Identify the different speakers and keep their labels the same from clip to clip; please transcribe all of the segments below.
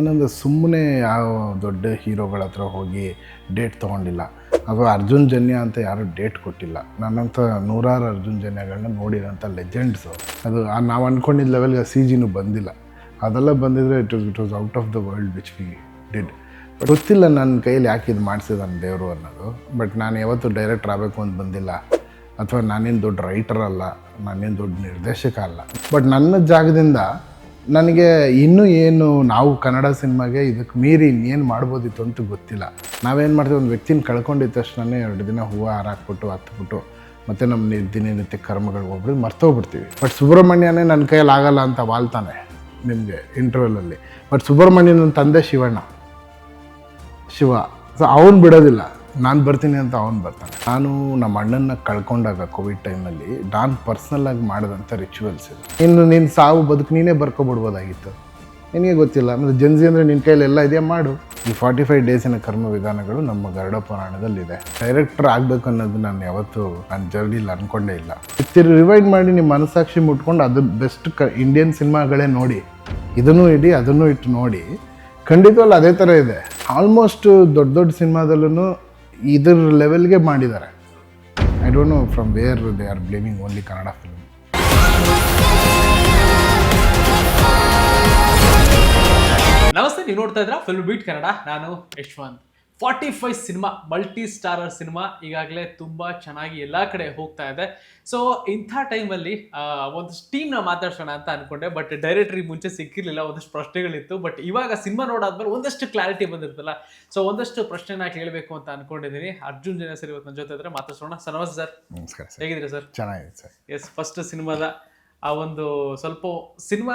Speaker 1: ನಾನೇನಂದ್ರೆ ಸುಮ್ಮನೆ ಯಾವ ದೊಡ್ಡ ಹೀರೋಗಳ ಹತ್ರ ಹೋಗಿ ಡೇಟ್ ತೊಗೊಂಡಿಲ್ಲ. ಅಥವಾ ಅರ್ಜುನ್ ಜನ್ಯ ಅಂತ ಯಾರೂ ಡೇಟ್ ಕೊಟ್ಟಿಲ್ಲ. ನನ್ನಂಥ ನೂರಾರು ಅರ್ಜುನ್ ಜನ್ಯಗಳನ್ನ ನೋಡಿರೋಂಥ ಲೆಜೆಂಡ್ಸು ಅದು ನಾವು ಅಂದ್ಕೊಂಡಿದ್ದ ಲೆವೆಲ್ಗೆ ಸಿ ಜಿನೂ ಬಂದಿಲ್ಲ. ಅದೆಲ್ಲ ಬಂದಿದ್ರೆ it was it was out of the world which we did but ಗೊತ್ತಿಲ್ಲ ನನ್ನ ಕೈಯಲ್ಲಿ ಯಾಕೆ ಇದು ಮಾಡಿಸಿದಾನೆ ದೇವರು ಅನ್ನೋದು. ಬಟ್ ನಾನು ಯಾವತ್ತೂ ಡೈರೆಕ್ಟರ್ ಆಗಬೇಕು ಅಂತ ಬಂದಿಲ್ಲ. ಅಥವಾ ನಾನೇನು ದೊಡ್ಡ ರೈಟರ್ ಅಲ್ಲ, ನಾನೇನು ದೊಡ್ಡ ನಿರ್ದೇಶಕ ಅಲ್ಲ. ಬಟ್ ನನ್ನ ಜಾಗದಿಂದ ನನಗೆ ಇನ್ನೂ ಏನು ನಾವು ಕನ್ನಡ ಸಿನಿಮಾಗೆ ಇದಕ್ಕೆ ಮೀರಿ ಇನ್ನೇನು ಮಾಡ್ಬೋದಿತ್ತು ಅಂತ ಗೊತ್ತಿಲ್ಲ. ನಾವೇನು ಮಾಡ್ತೀವಿ, ಒಂದು ವ್ಯಕ್ತಿನ ಕಳ್ಕೊಂಡಿದ್ದ ತಕ್ಷಣನೇ ಎರಡು ದಿನ ಹೂವು ಹಾರಾಕ್ಬಿಟ್ಟು, ಹತ್ಬಿಟ್ಟು, ಮತ್ತು ನಮ್ಮ ದಿನನಿತ್ಯ ಕರ್ಮಗಳು ಒಬ್ಬರು ಮರ್ತೋಗ್ಬಿಡ್ತೀವಿ. ಬಟ್ ಸುಬ್ರಹ್ಮಣ್ಯನೇ ನನ್ನ ಕೈಯಲ್ಲಿ ಆಗಲ್ಲ ಅಂತ ವಾಲ್ತಾನೆ ನಿಮಗೆ ಇಂಟರ್ವ್ಯೂಲಲ್ಲಿ ಬಟ್ ಸುಬ್ರಹ್ಮಣ್ಯನ ತಂದೆ ಶಿವಣ್ಣ. ಶಿವ. ಸೊ ಅವನು ಬಿಡೋದಿಲ್ಲ. ನಾನು ಬರ್ತೀನಿ ಅಂತ ಅವನು ಬರ್ತಾನೆ. ನಾನು ನಮ್ಮ ಅಣ್ಣನ ಕಳ್ಕೊಂಡಾಗ ಕೋವಿಡ್ ಟೈಮಲ್ಲಿ ನಾನು ಪರ್ಸ್ನಲ್ಲಾಗಿ ಮಾಡಿದಂಥ ರಿಚುವಲ್ಸ್ ಇದೆ ಇನ್ನು ನಿನ್ನ ಸಾವು ಬದುಕು ನೀನೇ ಬರ್ಕೊಬಿಡ್ಬೋದಾಗಿತ್ತು. ನಿನಗೆ ಗೊತ್ತಿಲ್ಲ ಆಮೇಲೆ ಜನ್ಜಿ ಅಂದರೆ ನಿನ್ನ ಕೈಯಲ್ಲಿ ಎಲ್ಲ ಇದೆಯಾ ಮಾಡು. ಈ ಫಾರ್ಟಿ ಫೈವ್ ಡೇಸಿನ ಕರ್ಮ ವಿಧಾನಗಳು ನಮ್ಮ ಗರುಡ ಪುರಾಣದಲ್ಲಿದೆ. ಡೈರೆಕ್ಟರ್ ಆಗಬೇಕು ಅನ್ನೋದು ನಾನು ಯಾವತ್ತೂ ನನ್ನ ಜರ್ನಿಲಿ ಅಂದ್ಕೊಂಡೇ ಇಲ್ಲ. ತಿರು ರಿವೈಂಡ್ ಮಾಡಿ ನಿಮ್ಮ ಮನಸ್ಸಾಕ್ಷಿ ಮುಟ್ಕೊಂಡು ಅದು ಬೆಸ್ಟ್ ಕ ಇಂಡಿಯನ್ ಸಿನಿಮಾಗಳೇ ನೋಡಿ. ಇದನ್ನು ಇಡಿ, ಅದನ್ನು ಇಟ್ಟು ನೋಡಿ. ಖಂಡಿತವಲ್ಲ ಅದೇ ಥರ ಇದೆ. ಆಲ್ಮೋಸ್ಟ್ ದೊಡ್ಡ ದೊಡ್ಡ ಸಿನಿಮಾದಲ್ಲೂ ಇದ್ರ ಲೆವೆಲ್ಗೆ ಮಾಡಿದ್ದಾರೆ. I don't know from where they are blaming only Kannada film
Speaker 2: ನಮಸ್ತೆ, ನೀವು ನೋಡ್ತಾ ಇದ್ರ ಫಿಲ್ಮ್ ಬೀಟ್ ಕನ್ನಡ ನಾನು Yashwant. Forty five cinema multi starrer cinema ಈಗಾಗಲೇ ತುಂಬ ಚೆನ್ನಾಗಿ ಎಲ್ಲ ಕಡೆ ಹೋಗ್ತಾ ಇದೆ. ಸೊ ಇಂಥ ಟೈಮಲ್ಲಿ ಒಂದಷ್ಟು ಟೀಮ್ನ ಮಾತಾಡ್ಸೋಣ ಅಂತ ಅನ್ಕೊಂಡೆ ಬಟ್ ಡೈರೆಕ್ಟ್ರಿಗೆ ಮುಂಚೆ ಸಿಕ್ಕಿರಲಿಲ್ಲ ಒಂದಷ್ಟು ಪ್ರಶ್ನೆಗಳಿತ್ತು ಬಟ್ ಇವಾಗ ಸಿನಿಮಾ ನೋಡಾದ್ಮೇಲೆ ಒಂದಷ್ಟು ಕ್ಲಾರಿಟಿ ಬಂದಿರ್ತಲ್ಲ ಸೊ ಒಂದಷ್ಟು ಪ್ರಶ್ನೆನ ಕೇಳಬೇಕು ಅಂತ ಅನ್ಕೊಂಡಿದ್ದೀನಿ ಅರ್ಜುನ್ ಜನ ಸರ್ ಇವತ್ತು ನನ್ನ ಜೊತೆ ಇದ್ರೆ ಮಾತಾಡ್ಸೋಣ. ಸರ್ ನಮಸ್ತೆ ಸರ್.
Speaker 1: ನಮಸ್ಕಾರ ಸರ್.
Speaker 2: ಹೇಗಿದ್ದೀರಾ ಸರ್?
Speaker 1: ಚೆನ್ನಾಗಿದೆ ಸರ್.
Speaker 2: ಎಸ್ ಫಸ್ಟ್ ಸಿನಿಮಾದ ಆ ಒಂದು ಸ್ವಲ್ಪ ಸಿನಿಮಾ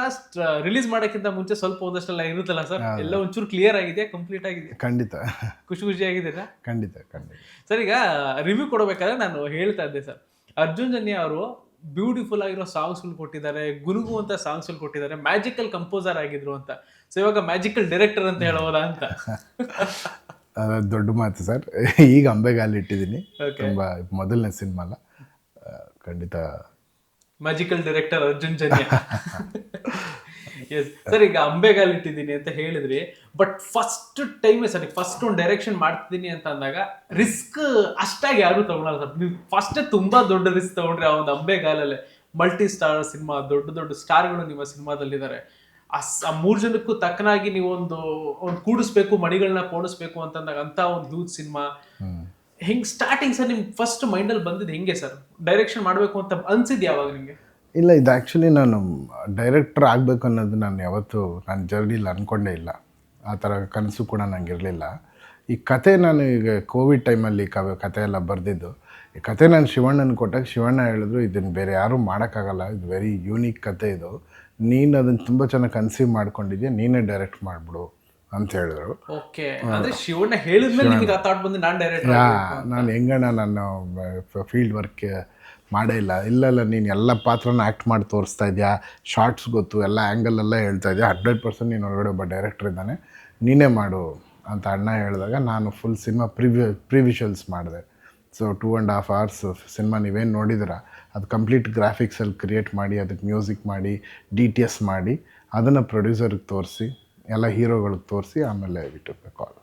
Speaker 2: ರಿಲೀಸ್ ಮಾಡೋಕ್ಕಿಂತ ಮುಂಚೆ ಸ್ವಲ್ಪ ಒಂದಷ್ಟೆಲ್ಲ ಇರುತ್ತಲ್ಲ ಸರ್ ಎಲ್ಲ ಒಂಚೂರು ಕ್ಲಿಯರ್ ಆಗಿದೆ ಕಂಪ್ಲೀಟ್ ಆಗಿದೆ.
Speaker 1: ಖಂಡಿತ.
Speaker 2: ಖುಷಿ ಖುಷಿ ಆಗಿದ್ದೀರಾ?
Speaker 1: ಖಂಡಿತ ಖಂಡಿತ.
Speaker 2: ಸರ್ ಈಗ ರಿವ್ಯೂ ಕೊಡಬೇಕಾದ್ರೆ ನಾನು ಹೇಳ್ತಾ ಇದ್ದೆ ಸರ್ ಅರ್ಜುನ್ ಜನ್ಯ ಅವರು ಬ್ಯೂಟಿಫುಲ್ ಆಗಿರೋ ಸಾಂಗ್ಸ್ಗಳು ಕೊಟ್ಟಿದ್ದಾರೆ ಗುನುಗು ಅಂತ ಸಾಂಗ್ಸ್ಗಳು ಕೊಟ್ಟಿದ್ದಾರೆ ಮ್ಯಾಜಿಕಲ್ ಕಂಪೋಸರ್ ಆಗಿದ್ರು ಅಂತ. ಸೊ ಇವಾಗ ಮ್ಯಾಜಿಕಲ್ ಡೈರೆಕ್ಟರ್ ಅಂತ ಹೇಳೋದ ಅಂತ?
Speaker 1: ದೊಡ್ಡ ಮಾತು ಸರ್ ಈಗ ಅಂಬೆಗಾಲಿ ಇಟ್ಟಿದ್ದೀನಿ
Speaker 2: Okay.
Speaker 1: ತುಂಬ ಮೊದಲನೇ ಸಿನಿಮಾ ಅಲ್ಲ. ಖಂಡಿತ
Speaker 2: magical director Arjun Janya yes sir ಈಗ ಅಂಬೆಗಾಲ್ ಇಟ್ಟಿದ್ದೀನಿ ಅಂತ ಹೇಳಿದ್ರಿ but first time sir first ಒಂದು ಡೈರೆಕ್ಷನ್ ಮಾಡ್ತಿದ್ದೀನಿ ಅಂತ ಅಂದಾಗ ರಿಸ್ಕ್ ಅಷ್ಟಾಗಿ ಯಾರು ತಗೊಳಲ್ಲ ಸರ್. ನೀವು ಫಸ್ಟ್ ತುಂಬಾ ದೊಡ್ಡ ರಿಸ್ಕ್ ತಗೊಂಡ್ರಿ ಆ ಒಂದು ಅಂಬೆಗಾಲಲ್ಲೇ ಮಲ್ಟಿ ಸ್ಟಾರ್ ಸಿನಿಮಾ, ದೊಡ್ಡ ದೊಡ್ಡ ಸ್ಟಾರ್ಗಳು ನಿಮ್ಮ ಸಿನಿಮಾದಲ್ಲಿದ್ದಾರೆ. ಆ ಮೂರ್ ಜನಕ್ಕೂ ತಕ್ಕನಾಗಿ ನೀವೊಂದು, ಒಂದು ಕೂಡಿಸ್ಬೇಕು ಮಣಿಗಳನ್ನ ಪೋಣಿಸ್ಬೇಕು ಅಂತಂದಾಗ ಅಂತ ಒಂದು ಹ್ಯೂಜ್ ಸಿನಿಮಾ. ಹೆಂಗ್ ಸ್ಟಾರ್ಟಿಂಗ್ ಸರ್ ನಿಮ್ಗೆ ಫಸ್ಟ್ ಮೈಂಡಲ್ಲಿ ಬಂದಿದ್ದು ಹೆಂಗೆ ಸರ್ ಡೈರೆಕ್ಷನ್ ಮಾಡಬೇಕು ಅಂತ ಅನ್ಸಿದ್ ಯಾವಾಗ ನಿಮಗೆ?
Speaker 1: ಇಲ್ಲ, ಇದು ಆ್ಯಕ್ಚುಲಿ ನಾನು ಡೈರೆಕ್ಟರ್ ಆಗಬೇಕು ಅನ್ನೋದು ನಾನು ಯಾವತ್ತೂ ನನ್ನ ಜರ್ನಿಲಿ ಅಂದ್ಕೊಂಡೇ ಇಲ್ಲ. ಆ ಥರ ಕನಸು ಕೂಡ ನನಗೆ ಇರಲಿಲ್ಲ. ಈ ಕತೆ ನಾನು ಈಗ ಕೋವಿಡ್ ಟೈಮಲ್ಲಿ ಕವೆ ಕತೆ ಎಲ್ಲ ಬರೆದಿದ್ದು. ಈ ಕತೆ ನಾನು ಶಿವಣ್ಣನ ಕೊಟ್ಟಾಗ ಶಿವಣ್ಣ ಹೇಳಿದ್ರು ಇದನ್ನು ಬೇರೆ ಯಾರೂ ಮಾಡೋಕ್ಕಾಗಲ್ಲ. ಇದು ವೆರಿ ಯೂನಿಕ್ ಕತೆ ಇದು. ನೀನು ಅದನ್ನು ತುಂಬ ಚೆನ್ನಾಗಿ ಕನ್ಸೀವ್ ಮಾಡ್ಕೊಂಡಿದ್ಯಾ, ನೀನೇ ಡೈರೆಕ್ಟ್ ಮಾಡಿಬಿಡು. ಅಂತ ಹೇಳಿದ್ರು.
Speaker 2: ಓಕೆ. ಅಂದ್ರೆ ಶಿವಣ್ಣ ಹೇಳಿದ್ಮೇಲೆ ನಿಮಗೆ ಆ ಥಾಟ್ ಬಂದು ನಾನ್ ಡೈರೆಕ್ಟ್
Speaker 1: ನಾನು ಹೆಂಗಣ್ಣ ನಾನು ಫೀಲ್ಡ್ ವರ್ಕ್ ಮಾಡೇ ಇಲ್ಲ. ಇಲ್ಲಲ್ಲ ನೀನು ಎಲ್ಲ ಪಾತ್ರನ ಆ್ಯಕ್ಟ್ ಮಾಡಿ ತೋರಿಸ್ತಾ ಇದೆಯಾ? ಶಾರ್ಟ್ಸ್ ಗೊತ್ತು ಎಲ್ಲ ಆ್ಯಂಗಲ್ ಎಲ್ಲ ಹೇಳ್ತಾ ಇದೆಯಾ? ಹಂಡ್ರೆಡ್ ಪರ್ಸೆಂಟ್ ನೀನು ಹೊರಗಡೆ ಒಬ್ಬ ಡೈರೆಕ್ಟರ್ ಇದ್ದಾನೆ. ನೀನೇ ಮಾಡು ಅಂತ ಅಣ್ಣ ಹೇಳಿದಾಗ ನಾನು ಫುಲ್ ಸಿನಿಮಾ ಪ್ರಿವ್ಯೂ ಪ್ರಿವಿಷಲ್ಸ್ ಮಾಡಿದೆ. So two and half hours cinema ನೀವೇನು ನೋಡಿದಿರ? ಅದು ಕಂಪ್ಲೀಟ್ ಗ್ರಾಫಿಕ್ಸಲ್ಲಿ ಕ್ರಿಯೇಟ್ ಮಾಡಿ ಅದಕ್ಕೆ ಮ್ಯೂಸಿಕ್ ಮಾಡಿ ಡಿ ಟಿ ಎಸ್ ಮಾಡಿ ಅದನ್ನು ಪ್ರೊಡ್ಯೂಸರ್ಗೆ ತೋರಿಸಿ ಎಲ್ಲ ಹೀರೋಗಳಿಗೆ ತೋರಿಸಿ ಆಮೇಲೆ ಬಿಟ್ಟಿರ್ಬೇಕು ಕಾಲ್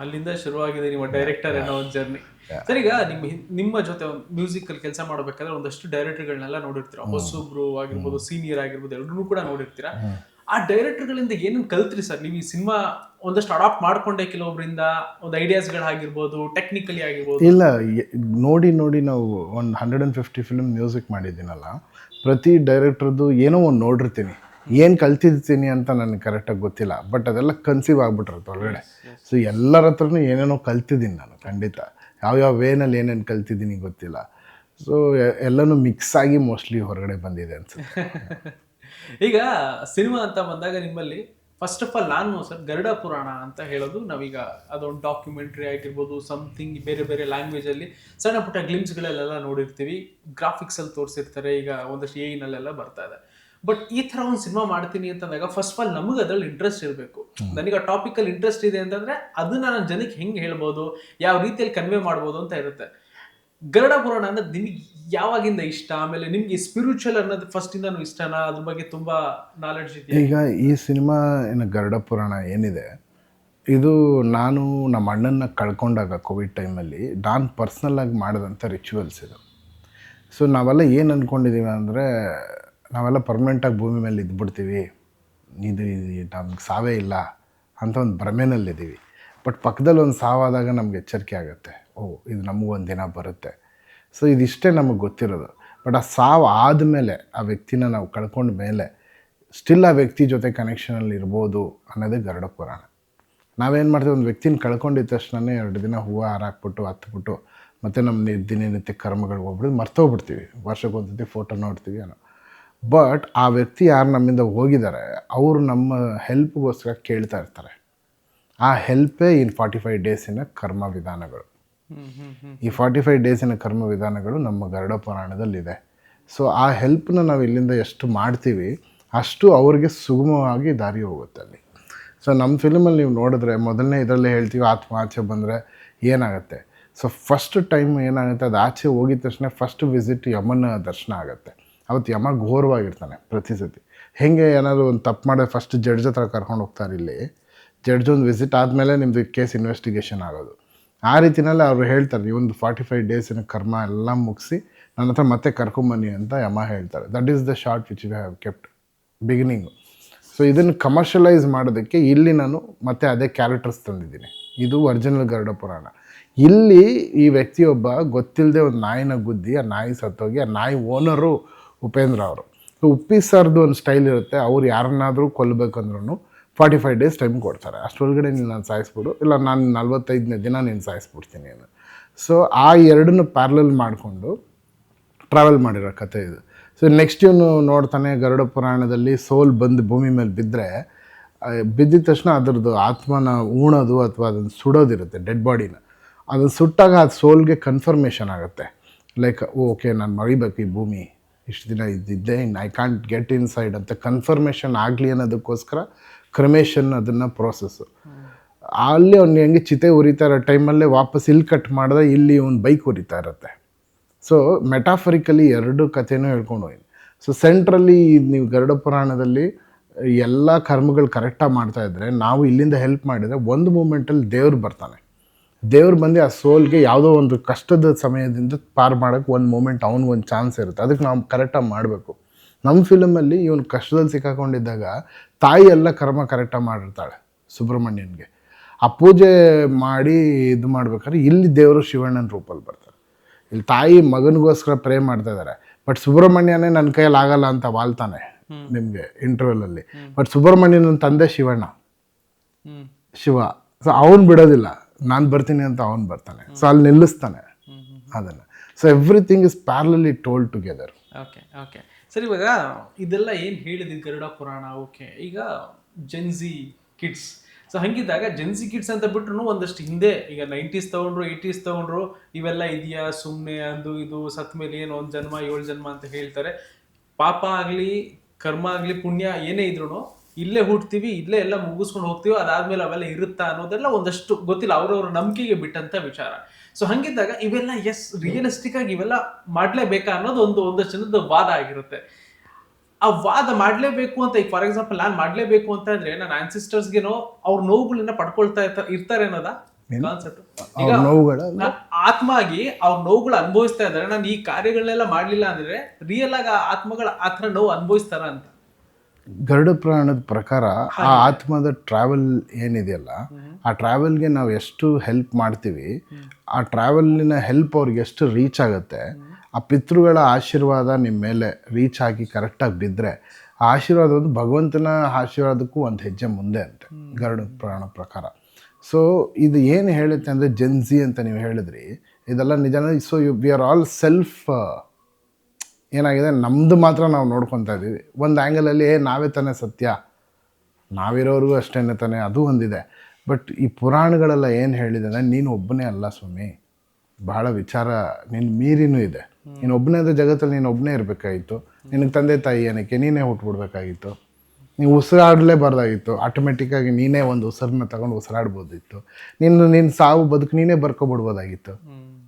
Speaker 2: ಅಲ್ಲಿಂದ ಶುರುವಾಗಿದೆ ನಿಮ್ಮ ಡೈರೆಕ್ಟರ್ ಅನ್ನೋ ಒಂದು ಜರ್ನಿ ಸರಿ ಈಗ ನಿಮ್ಮ ನಿಮ್ಮ ಜೊತೆ ಒಂದು ಮ್ಯೂಸಿಕ್ ಅಲ್ಲಿ ಕೆಲಸ ಮಾಡಬೇಕಾದ್ರೆ ಒಂದಷ್ಟು ಡೈರೆಕ್ಟರ್ಗಳನ್ನೆಲ್ಲ ನೋಡಿರ್ತೀರಾ? ಹೊಸಬ್ರು ಆಗಿರ್ಬೋದು ಸೀನಿಯರ್ ಆಗಿರ್ಬೋದು ಎಲ್ಲರೂ ಕೂಡ ನೋಡಿರ್ತೀರಾ? ಆ ಡೈರೆಕ್ಟರ್ಗಳಿಂದ ಏನೇನು ಕಲ್ತ್ರಿ ಸರ್? ನೀವು ಈ ಸಿನಿಮಾ ಒಂದಷ್ಟು ಅಡಾಪ್ಟ್ ಮಾಡ್ಕೊಂಡೆ ಕೆಲವೊಬ್ಬರಿಂದ ಒಂದು ಐಡಿಯಾಸ್ಗಳಾಗಿರ್ಬೋದು ಟೆಕ್ನಿಕಲಿ ಆಗಿರ್ಬೋದು.
Speaker 1: ಇಲ್ಲ ನೋಡಿ ನೋಡಿ ನಾವು ಒಂದು hundred and fifty film music ಮಾಡಿದ್ದೀನಲ್ಲ ಪ್ರತಿ ಡೈರೆಕ್ಟ್ರದ್ದು ಏನೋ ಒಂದು ನೋಡಿರ್ತೀನಿ. ಏನು ಕಲ್ತಿದ್ದೀನಿ ಅಂತ ನನಗೆ ಕರೆಕ್ಟಾಗಿ ಗೊತ್ತಿಲ್ಲ ಬಟ್ ಅದೆಲ್ಲ ಕನ್ಸೀವ್ ಆಗ್ಬಿಟ್ಟಿರುತ್ತೆ ಒಳಗಡೆ ಸೊ ಎಲ್ಲರ ಹತ್ರನೂ ಏನೇನೋ ಕಲ್ತಿದ್ದೀನಿ ನಾನು ಖಂಡಿತ. ಯಾವ್ಯಾವ ವೇನಲ್ಲಿ ಏನೇನು ಕಲ್ತಿದ್ದೀನಿ ಗೊತ್ತಿಲ್ಲ. ಸೊ ಎಲ್ಲನೂ ಮಿಕ್ಸ್ ಆಗಿ ಮೋಸ್ಟ್ಲಿ ಹೊರಗಡೆ ಬಂದಿದೆ ಅನ್ಸುತ್ತೆ.
Speaker 2: ಈಗ ಸಿನಿಮಾ ಅಂತ ಬಂದಾಗ ನಿಮ್ಮಲ್ಲಿ ಫಸ್ಟ್ ಆಫ್ ಆಲ್ ನಾನು ಸರ್ ಗರುಡ ಪುರಾಣ ಅಂತ ಹೇಳೋದು ನಾವೀಗ ಅದೊಂದು ಡಾಕ್ಯುಮೆಂಟ್ರಿ ಆಗಿರ್ಬೋದು ಸಮಥಿಂಗ್ ಬೇರೆ ಬೇರೆ ಲ್ಯಾಂಗ್ವೇಜ್ ಅಲ್ಲಿ ಸಣ್ಣ ಪುಟ್ಟ ಗ್ಲಿಮ್ಸ್ಗಳಲ್ಲೆಲ್ಲ ನೋಡಿರ್ತೀವಿ. ಗ್ರಾಫಿಕ್ಸ್ ಅಲ್ಲಿ ತೋರಿಸಿರ್ತಾರೆ ಈಗ ಒಂದಷ್ಟು ಏನಲ್ಲೆಲ್ಲ ಬರ್ತಾ ಇದೆ. ಬಟ್ ಈ ಥರ ಒಂದು ಸಿನಿಮಾ ಮಾಡ್ತೀನಿ ಅಂತಂದಾಗ ಫಸ್ಟ್ ಆಫ್ ಆಲ್ ನಮಗೆ ಅದ್ರಲ್ಲಿ ಇಂಟ್ರೆಸ್ಟ್ ಇರಬೇಕು. ನನಗೆ ಆ ಟಾಪಿಕಲ್ಲಿ ಇಂಟ್ರೆಸ್ಟ್ ಇದೆ ಅಂತಂದರೆ ಅದನ್ನ ನಾನು ಜನಕ್ಕೆ ಹೆಂಗೆ ಹೇಳ್ಬೋದು ಯಾವ ರೀತಿಯಲ್ಲಿ ಕನ್ವೆ ಮಾಡ್ಬೋದು ಅಂತ ಇರುತ್ತೆ. ಗರಡ ಪುರಾಣ ಅಂದ್ರೆ ನಿಮ್ಗೆ ಯಾವಾಗಿಂದ ಇಷ್ಟ? ಆಮೇಲೆ ನಿಮ್ಗೆ ಸ್ಪಿರಿಚುವಲ್ ಅನ್ನೋದು ಫಸ್ಟ್ ಇಂದಾನು ಇಷ್ಟನಾ? ಅದ್ರ ಬಗ್ಗೆ ತುಂಬಾ ನಾಲೆಡ್ಜ್ ಇದೆ
Speaker 1: ಈಗ ಈ ಸಿನಿಮಾ ಏನು ಗರಡ ಪುರಾಣ ಏನಿದೆ ಇದು ನಾನು ನಮ್ಮ ಅಣ್ಣನ ಕಳ್ಕೊಂಡಾಗ ಕೋವಿಡ್ ಟೈಮಲ್ಲಿ ನಾನು ಪರ್ಸ್ನಲ್ಲಾಗಿ ಮಾಡಿದಂಥ ರಿಚುವಲ್ಸ್ ಇದು. ಸೊ ನಾವೆಲ್ಲ ಏನು ಅಂದ್ಕೊಂಡಿದ್ದೀವಿ ಅಂದರೆ ನಾವೆಲ್ಲ ಪರ್ಮನೆಂಟಾಗಿ ಭೂಮಿ ಮೇಲೆ ಇದ್ಬಿಡ್ತೀವಿ. ಇದು ನಮ್ಗೆ ಸಾವೇ ಇಲ್ಲ ಅಂತ ಒಂದು ಭ್ರಮೆನಲ್ಲಿದ್ದೀವಿ. ಬಟ್ ಪಕ್ಕದಲ್ಲಿ ಒಂದು ಸಾವಾದಾಗ ನಮ್ಗೆ ಎಚ್ಚರಿಕೆ ಆಗುತ್ತೆ. ಓ, ಇದು ನಮಗೂ ಒಂದು ದಿನ ಬರುತ್ತೆ. ಸೊ ಇದಿಷ್ಟೇ ನಮಗೆ ಗೊತ್ತಿರೋದು. ಬಟ್ ಆ ಸಾವು ಆದಮೇಲೆ ಆ ವ್ಯಕ್ತಿನ ನಾವು ಕಳ್ಕೊಂಡ ಮೇಲೆ ಸ್ಟಿಲ್ ಆ ವ್ಯಕ್ತಿ ಜೊತೆ ಕನೆಕ್ಷನಲ್ಲಿ ಇರ್ಬೋದು ಅನ್ನೋದೇ ಗರುಡ ಪುರಾಣ. ನಾವೇನು ಮಾಡ್ತೀವಿ? ಒಂದು ವ್ಯಕ್ತಿನ ಕಳ್ಕೊಂಡಿದ್ದ ತಕ್ಷಣನೇ ಎರಡು ದಿನ ಹೂವು ಹಾರಾಕ್ಬಿಟ್ಟು, ಹತ್ಬಿಟ್ಟು ಮತ್ತು ನಮ್ಮ ದಿನನಿತ್ಯ ಕರ್ಮಗಳಿಗೆ ಹೋಗ್ಬಿಟ್ಟು ಮರ್ತೋಗ್ಬಿಡ್ತೀವಿ. ವರ್ಷಕ್ಕೊಂದ್ಸತಿ ಫೋಟೋ ನೋಡ್ತೀವಿ ಅನ್ನೋ. ಬಟ್ ಆ ವ್ಯಕ್ತಿ ಯಾರು ನಮ್ಮಿಂದ ಹೋಗಿದ್ದಾರೆ, ಅವರು ನಮ್ಮ ಹೆಲ್ಪ್ಗೋಸ್ಕರ ಕೇಳ್ತಾ ಇರ್ತಾರೆ. ಆ ಹೆಲ್ಪೇ ಇನ್ ಫಾರ್ಟಿ ಫೈವ್ ಡೇಸಿನ ಕರ್ಮ ವಿಧಾನಗಳು. ಈ ಫಾರ್ಟಿ ಫೈವ್ ಡೇಸಿನ ಕರ್ಮ ವಿಧಾನಗಳು ನಮ್ಮ ಗರುಡ ಪುರಾಣದಲ್ಲಿದೆ. ಸೊ ಆ ಹೆಲ್ಪ್ನ ನಾವು ಇಲ್ಲಿಂದ ಎಷ್ಟು ಮಾಡ್ತೀವಿ, ಅಷ್ಟು ಅವ್ರಿಗೆ ಸುಗಮವಾಗಿ ದಾರಿ ಹೋಗುತ್ತೆ ಅಲ್ಲಿ. ಸೊ ನಮ್ಮ ಫಿಲಮಲ್ಲಿ ನೀವು ನೋಡಿದ್ರೆ, ಮೊದಲನೇ ಇದರಲ್ಲೇ ಹೇಳ್ತೀವಿ ಆತ್ಮ ಆಚೆ ಬಂದರೆ ಏನಾಗುತ್ತೆ? ಸೊ ಫಸ್ಟ್ ಟೈಮ್ ಏನಾಗುತ್ತೆ, ಅದು ಆಚೆ ಹೋಗಿದ ತಕ್ಷಣ ಫಸ್ಟ್ ವಿಸಿಟ್ ಯಮನ ದರ್ಶನ ಆಗುತ್ತೆ. ಅವತ್ತು ಯಮ ಘೋರವಾಗಿರ್ತಾನೆ ಪ್ರತಿ ಸತಿ. ಹೆಂಗೆ ಏನಾದರೂ ಒಂದು ತಪ್ಪು ಮಾಡಿ ಫಸ್ಟ್ ಜಡ್ಜ್ ಹತ್ರ ಕರ್ಕೊಂಡು ಹೋಗ್ತಾರೆ ಇಲ್ಲಿ. ಜಡ್ಜ್ ಒಂದು ವಿಸಿಟ್ ಆದಮೇಲೆ ನಿಮ್ಮದು ಕೇಸ್ ಇನ್ವೆಸ್ಟಿಗೇಷನ್ ಆಗೋದು. ಆ ರೀತಿನಲ್ಲಿ ಅವರು ಹೇಳ್ತಾರೆ ನೀವು ಒಂದು ಫಾರ್ಟಿ ಫೈವ್ ಡೇಸಿನ ಕರ್ಮ ಎಲ್ಲ ಮುಗಿಸಿ ನನ್ನ ಹತ್ರ ಮತ್ತೆ ಕರ್ಕೊಂಬನ್ನಿ ಅಂತ ಯಮ ಹೇಳ್ತಾರೆ. That is the short which you have kept beginning so ಇದನ್ನು ಕಮರ್ಷಿಯಲೈಸ್ ಮಾಡೋದಕ್ಕೆ ಇಲ್ಲಿ ನಾನು ಮತ್ತೆ ಅದೇ ಕ್ಯಾರೆಕ್ಟರ್ಸ್ ತಂದಿದ್ದೀನಿ. ಇದು ಒರಿಜಿನಲ್ ಗರುಡ ಪುರಾಣ. ಇಲ್ಲಿ ಈ ವ್ಯಕ್ತಿಯೊಬ್ಬ ಗೊತ್ತಿಲ್ಲದೆ ಒಂದು ನಾಯಿನ ಗುದ್ದಿ, ಆ ನಾಯಿ ಸತ್ತೋಗಿ, ಆ ನಾಯಿ ಓನರು ಉಪೇಂದ್ರ ಅವರು. ಸೊ ಉಪ್ಪಿ ಸರ್ದು ಒಂದು ಸ್ಟೈಲ್ ಇರುತ್ತೆ. ಅವ್ರು ಯಾರನ್ನಾದರೂ ಕೊಲ್ಲಬೇಕಂದ್ರೂ ಫಾರ್ಟಿ ಫೈವ್ ಡೇಸ್ ಟೈಮ್ ಕೊಡ್ತಾರೆ. ಅಷ್ಟರೊಳಗಡೆ ನೀನು ನಾನು ಸಾಯಿಸ್ಬಿಡು. ಇಲ್ಲ, ನಾನು ನಲ್ವತ್ತೈದನೇ ದಿನ ನೀನು ಸಾಯಿಸ್ಬಿಡ್ತೀನಿ ಅಂತ ಸೊ ಆ ಎರಡನ್ನು ಪ್ಯಾರಲಲ್ ಮಾಡಿಕೊಂಡು ಟ್ರಾವೆಲ್ ಮಾಡಿರೋ ಕತೆ ಇದು. ಸೊ ನೆಕ್ಸ್ಟ್ ಇವನು ನೋಡ್ತಾನೆ ಗರುಡ ಪುರಾಣದಲ್ಲಿ ಸೋಲ್ ಬಂದು ಭೂಮಿ ಮೇಲೆ ಬಿದ್ದರೆ ಬಿದ್ದಿದ ತಕ್ಷಣ ಅದರದ್ದು ಆತ್ಮನ ಉಣೋದು ಅಥವಾ ಅದನ್ನು ಸುಡೋದಿರುತ್ತೆ ಡೆಡ್ ಬಾಡಿನ ಅದನ್ನು ಸುಟ್ಟಾಗ ಅದು ಸೋಲ್ಗೆ ಕನ್ಫರ್ಮೇಷನ್ ಆಗುತ್ತೆ. ಲೈಕ್ ಓಕೆ ನಾನು ಮರಿಬೇಕು ಈ ಭೂಮಿ. ಇಷ್ಟು ದಿನ ಇದ್ದಿದ್ದೆ in I can't get inside ಅಂತ ಕನ್ಫರ್ಮೇಷನ್ ಆಗಲಿ ಅನ್ನೋದಕ್ಕೋಸ್ಕರ ಕ್ರಮೇಷನ್ ಅದನ್ನು ಪ್ರೋಸೆಸ್ಸು ಅಲ್ಲಿ ಅವ್ನು ಹೆಂಗೆ ಚಿತೆ ಉರಿತಾ ಇರೋ ಟೈಮಲ್ಲೇ ವಾಪಸ್ ಇಲ್ಲಿ ಕಟ್ ಮಾಡಿದೆ, ಇಲ್ಲಿ ಒಂದು ಬೈಕ್ ಉರಿತಾ ಇರುತ್ತೆ. ಸೊ ಮೆಟಾಫರಿಕಲಿ ಎರಡು ಕಥೆನೂ ಹೇಳ್ಕೊಂಡು ಹೋಗಿ ಸೊ ಸೆಂಟ್ರಲ್ಲಿ ನೀವು ಗರುಡ ಪುರಾಣದಲ್ಲಿ ಎಲ್ಲ ಕರ್ಮಗಳು ಕರೆಕ್ಟಾಗಿ ಮಾಡ್ತಾಯಿದ್ರೆ ನಾವು ಇಲ್ಲಿಂದ ಹೆಲ್ಪ್ ಮಾಡಿದರೆ, ಒಂದು ಮೂಮೆಂಟಲ್ಲಿ ದೇವ್ರು ಬರ್ತಾನೆ. ದೇವ್ರು ಬಂದು ಆ ಸೋಲ್ಗೆ ಯಾವುದೋ ಒಂದು ಕಷ್ಟದ ಸಮಯದಿಂದ ಪಾರು ಮಾಡೋಕ್ಕೆ ಒಂದು ಮೂಮೆಂಟ್ ಅವ್ನಿಗೆ ಒಂದು ಚಾನ್ಸ್ ಇರುತ್ತೆ. ಅದಕ್ಕೆ ನಾವು ಕರೆಕ್ಟಾಗಿ ಮಾಡಬೇಕು. ನಮ್ಮ ಫಿಲಮಲ್ಲಿ ಇವನು ಕಷ್ಟದಲ್ಲಿ ಸಿಕ್ಕಾಕೊಂಡಿದ್ದಾಗ ತಾಯಿ ಎಲ್ಲ ಕರ್ಮ ಕರೆಕ್ಟಾಗಿ ಮಾಡಿರ್ತಾಳೆ ಸುಬ್ರಹ್ಮಣ್ಯನ್ಗೆ. ಆ ಪೂಜೆ ಮಾಡಿ ಇದು ಮಾಡ್ಬೇಕಾದ್ರೆ ಇಲ್ಲಿ ದೇವರು ಶಿವಣ್ಣನ ರೂಪಲ್ಲಿ ಬರ್ತಾರೆ. ಇಲ್ಲಿ ತಾಯಿ ಮಗನಿಗೋಸ್ಕರ ಪ್ರೇ ಮಾಡ್ತಾ ಇದ್ದಾರೆ ಬಟ್ ಸುಬ್ರಹ್ಮಣ್ಯನೇ ನನ್ನ ಕೈಯಲ್ಲಿ ಆಗಲ್ಲ ಅಂತ ವಾಲ್ತಾನೆ ನಿಮಗೆ ಇಂಟರ್ವ್ಯೂಲಲ್ಲಿ ಬಟ್ ಸುಬ್ರಹ್ಮಣ್ಯನ ತಂದೆ ಶಿವಣ್ಣ. ಶಿವ. ಸೊ ಅವನು ಬಿಡೋದಿಲ್ಲ. ನಾನು ಬರ್ತೀನಿ ಅಂತ ಅವನು ಬರ್ತಾನೆ. ಸೊ ಅಲ್ಲಿ ನಿಲ್ಲಿಸ್ತಾನೆ ಅದನ್ನು. So everything is parallelly told together
Speaker 2: okay okay ಸರಿ, ಇವಾಗ ಇದೆಲ್ಲ ಏನು ಹೇಳಿದ್ವಿ ಗರುಡ ಪುರಾಣ ಓಕೆ ಈಗ ಜೆನ್ಸಿ ಕಿಡ್ಸ್ ಸೊ ಹಂಗಿದ್ದಾಗ ಜೆನ್ಸಿ ಕಿಡ್ಸ್ ಅಂತ ಬಿಟ್ರು ಒಂದಷ್ಟು ಹಿಂದೆ, ಈಗ ನೈಂಟೀಸ್ ತೊಗೊಂಡ್ರು ಏಯ್ಟೀಸ್ ತಗೊಂಡ್ರು, ಇವೆಲ್ಲ ಇದೆಯಾ? ಸುಮ್ಮನೆ ಅದು ಇದು, ಸತ್ ಮೇಲೆ ಏನು ಒಂದು ಜನ್ಮ, ಏಳು ಜನ್ಮ ಅಂತ ಹೇಳ್ತಾರೆ. ಪಾಪ ಆಗಲಿ, ಕರ್ಮ ಆಗಲಿ, ಪುಣ್ಯ ಏನೇ ಇದ್ರು ಇಲ್ಲೇ ಹುಟ್ತೀವಿ ಇಲ್ಲೇ ಎಲ್ಲ ಮುಗಿಸ್ಕೊಂಡು ಹೋಗ್ತೀವಿ ಅದಾದ್ಮೇಲೆ ಅವೆಲ್ಲ ಇರುತ್ತಾ ಅನ್ನೋದೆಲ್ಲ ಒಂದಷ್ಟು ಗೊತ್ತಿಲ್ಲ ಅವ್ರವ್ರ ನಂಬಿಕೆಗೆ ಬಿಟ್ಟಂತ ವಿಚಾರ. ಸೊ ಹಂಗಿದ್ದಾಗ ಇವೆಲ್ಲ ಎಸ್ ರಿಯಲಿಸ್ಟಿಕ್ ಆಗಿ ಇವೆಲ್ಲ ಮಾಡ್ಲೇಬೇಕಾ ಅನ್ನೋದು ಒಂದು ಒಂದಷ್ಟು ಜನದ ವಾದ ಆಗಿರುತ್ತೆ. ಆ ವಾದ ಮಾಡ್ಲೇಬೇಕು ಅಂತ ಈಗ ಫಾರ್ ಎಕ್ಸಾಂಪಲ್ ನಾನು ಮಾಡ್ಲೇಬೇಕು ಅಂತ ಅಂದ್ರೆ ನನ್ನ ಆನ್ಸಿಸ್ಟರ್ಸ್ಗೆನೋ ಅವ್ರ ನೋವುಗಳನ್ನ ಪಡ್ಕೊಳ್ತಾ ಇರ್ತಾರೆ ಇರ್ತಾರೆ ಅನ್ನೋದ? ಕಾನ್ಸೆಪ್ಟ್ ಆತ್ಮ ಆಗಿ ಅವ್ರ ನೋವುಗಳು ಅನುಭವಿಸ್ತಾ ಇದ್ದಾರೆ. ನಾನು ಈ ಕಾರ್ಯಗಳನ್ನೆಲ್ಲ ಮಾಡ್ಲಿಲ್ಲ ಅಂದ್ರೆ ರಿಯಲ್ ಆಗಿ ಆ ಆತ್ಮಗಳ ಆತರ ನೋವು ಅನುಭವಿಸ್ತಾರ ಅಂತ.
Speaker 1: ಗರುಡ ಪ್ರಾಣದ ಪ್ರಕಾರ ಆ ಆತ್ಮದ ಟ್ರಾವೆಲ್ ಏನಿದೆಯಲ್ಲ ಆ ಟ್ರಾವೆಲ್ಗೆ ನಾವು ಎಷ್ಟು ಹೆಲ್ಪ್ ಮಾಡ್ತೀವಿ ಆ ಟ್ರಾವೆಲಿನ ಹೆಲ್ಪ್ ಅವ್ರಿಗೆ ಎಷ್ಟು ರೀಚ್ ಆಗುತ್ತೆ ಆ ಪಿತೃಗಳ ಆಶೀರ್ವಾದ ನಿಮ್ಮ ಮೇಲೆ ರೀಚ್ ಆಗಿ ಕರೆಕ್ಟಾಗಿ ಬಿದ್ದರೆ ಆ ಆಶೀರ್ವಾದ ಒಂದು ಭಗವಂತನ ಆಶೀರ್ವಾದಕ್ಕೂ ಒಂದು ಹೆಜ್ಜೆ ಮುಂದೆ ಅಂತೆ ಗರುಡ ಪ್ರಾಣದ ಪ್ರಕಾರ. ಸೊ ಇದು ಏನು ಹೇಳುತ್ತೆ ಅಂದರೆ ಜೆನ್ಸಿ ಅಂತ ನೀವು ಹೇಳಿದ್ರಿ ಇದೆಲ್ಲ ನಿಜಾನ so you we are all self ಏನಾಗಿದೆ? ನಮ್ಮದು ಮಾತ್ರ ನಾವು ನೋಡ್ಕೊತಾ ಇದ್ದೀವಿ. ಒಂದು ಆ್ಯಂಗಲಲ್ಲಿ ನಾವೇ ತಾನೇ ಸತ್ಯ? ನಾವಿರೋರಿಗೂ ಅಷ್ಟೇ ತಾನೇ, ಅದು ಒಂದಿದೆ. ಬಟ್ ಈ ಪುರಾಣಗಳೆಲ್ಲ ಏನು ಹೇಳಿದೆ ಅಂದರೆ, ನೀನು ಒಬ್ಬನೇ ಅಲ್ಲ ಸ್ವಾಮಿ. ಬಹಳ ವಿಚಾರ ನಿನ್ನ ಮೀರಿನೂ ಇದೆ. ನೀನು ಒಬ್ಬನೇ ಅಂದರೆ ಜಗತ್ತಲ್ಲಿ ನೀನು ಒಬ್ಬನೇ ಇರಬೇಕಾಗಿತ್ತು. ನಿನಗೆ ತಂದೆ ತಾಯಿ ಏನಕ್ಕೆ? ನೀನೇ ಹುಟ್ಬಿಡ್ಬೇಕಾಗಿತ್ತು. ನೀವು ಉಸಿರಾಡಲೇಬಾರ್ದಾಗಿತ್ತು. ಆಟೋಮೆಟಿಕ್ಕಾಗಿ ನೀನೇ ಒಂದು ಉಸಿರನ್ನ ತಗೊಂಡು ಉಸಿರಾಡ್ಬೋದಿತ್ತು. ನಿನ್ನ ನಿನ್ನ ಸಾವು ಬದುಕು ನೀನೇ ಬರ್ಕೊಬಿಡ್ಬೋದಾಗಿತ್ತು.